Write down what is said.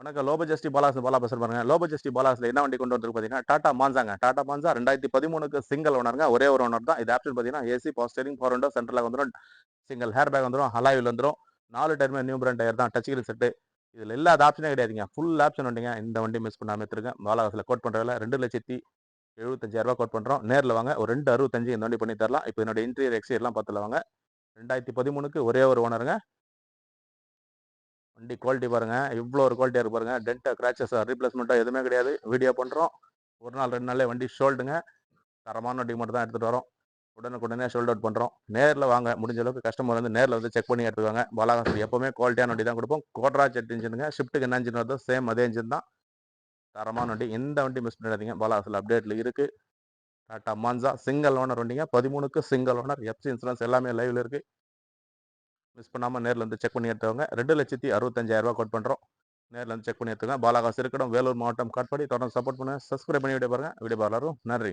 வணக்கம். லோ பட்ஜெஸ்டி பாலாஸ் பாலா பேசுற பாருங்க. லோ பட்ஜெஸ்டி பாலாஸ்ல என்ன வண்டி கொண்டு வந்து பார்த்தீங்கன்னா டாடா மான்சாங்க. டாடா மான்சா ரெண்டாயிரத்தி பதிமூணுக்கு சிங்கிள் ஓனருங்க ஒரே ஒரு ஓனர் தான். இது ஆப்ஷன் பார்த்தீங்கன்னா AC power steering four window central வந்துடும் சிங்கிள் ஹேர் பேக் வந்துடும் ஹலாயில் வந்துடும் நாலு டயருமே நியூ பிராண்ட் டயர் தான். டச் கிரில் செட்டு இதில் இல்லாத ஆப்ஷனே கிடையாதுங்க. ஃபுல் ஆப்ஷன் வண்டிங்க. இந்த வண்டி மிஸ் பண்ணாமல் எடுத்துருக்கேன். பாலாகாசில் கோட் பண்ணுறதுல ரெண்டு லட்சத்தி எழுபத்தஞ்சாயிரரூபா கோட் பண்ணுறோம் நேரில் வாங்க. ஒரு ரெண்டு அறுபத்தஞ்சு இந்த வண்டி பண்ணி தரலாம். இப்போ என்னோட இன்டீரியர் எக்ஸ்டீரியர்லாம் பார்த்துல வாங்க. ரெண்டாயிரத்தி பதிமூணுக்கு ஒரே ஒரு ஓனருங்க வண்டி குவாலிட்டி பாருங்கள் இவ்வளோ ஒரு குவாலிட்டியாக இருக்கு பாருங்கள் டென்ட்டா கிராச்சஸ் ரீப்ளேஸ்மெண்ட்டாக எதுவுமே கிடையாது. வீடியோ பண்ணுறோம் ஒரு நாள் ரெண்டு நாளே வண்டி ஷோல்டுங்க தரமான வண்டி மட்டும் தான் எடுத்துகிட்டு வரோம். உடனுக்குடனே ஷோல்ட் அவுட் பண்ணுறோம் நேரில் வாங்க. முடிஞ்ச அளவுக்கு கஸ்டமர் வந்து நேரில் வந்து செக் பண்ணி எடுத்துக்காங்க பாலாகாசு எப்போவுமே குவாலிட்டியான வண்டி தான் கொடுப்போம். கோட்ரா செட் இன்ஜினுங்க ஷிஃப்ட்டுக்கு என்ன இன்ஜின் வருதோ சேம் அதே இன்ஜின் தான். தரமான வண்டி. எந்த வண்டி மிஸ் பண்ணிடாதீங்க பாலாகாசில் அப்டேட்டில் இருக்குது டாட்டா மான்சா சிங்கிள் ஓனர் வண்டிங்க. பதிமூணுக்கு சிங்கிள் ஓனர் எஃப்சி இன்சூரன்ஸ் எல்லாமே லைவில் இருக்குது மிஸ் பண்ணாமல் நேரில் வந்து செக் பண்ணி எடுத்தவங்க ரெண்டு லட்சத்தி அறுபத்தஞ்சாயிரம் கோட் பண்ணுறோம் நேரில் வந்து செக் பண்ணி எடுத்துங்க பாலாகாசு இருக்கட்டும் வேலூர் மாவட்டம் காட்பாடி. தொடர்ந்து சப்போர்ட் பண்ணுங்கள் சப்ஸ்கிரைப் பண்ணி வீடியோ பாருங்க. வீடியோ நன்றி.